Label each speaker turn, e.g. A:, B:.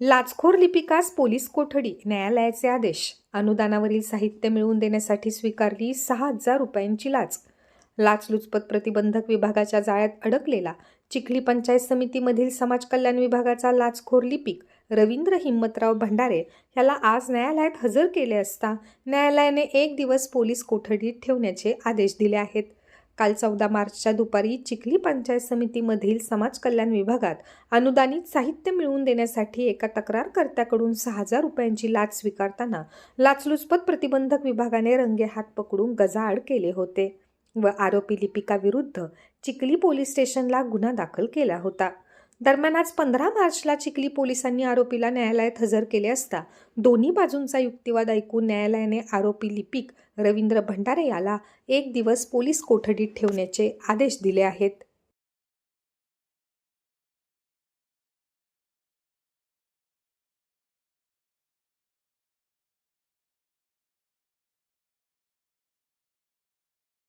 A: लाचखोर लिपिकास police कोठडी न्यायालयाचे आदेश. अनुदानावरील साहित्य मिळवून देण्यासाठी स्वीकारली सहा हजार रुपयांची लाच. लाचलुचपत प्रतिबंधक विभागाच्या जाळ्यात अडकलेला चिखली पंचायत समितीमधील समाज कल्याण विभागाचा लाचखोर लिपिक रवींद्र हिम्मतराव भंडारे याला आज न्यायालयात हजर केले असता न्यायालयाने एक दिवस पोलीस कोठडीत ठेवण्याचे आदेश दिले आहेत. काल चौदा मार्चच्या दुपारी चिखली पंचायत समितीमधील समाज कल्याण विभागात अनुदानित साहित्य मिळवून देण्यासाठी एका तक्रारकर्त्याकडून सहा हजार रुपयांची लाच स्वीकारताना लाचलुचपत प्रतिबंधक विभागाने रंगेहात पकडून गजाआड केले होते व आरोपी लिपिकाविरुद्ध चिखली पोलीस स्टेशनला गुन्हा दाखल केला होता. दरम्यान आज पंधरा मार्चला चिखली पोलिसांनी आरोपीला न्यायालयात हजर केले असता दोन्ही बाजूंचा युक्तिवाद ऐकून न्यायालयाने आरोपी लिपिक रवींद्र भंडारे याला एक दिवस पोलीस कोठडीत ठेवण्याचे आदेश दिले आहेत.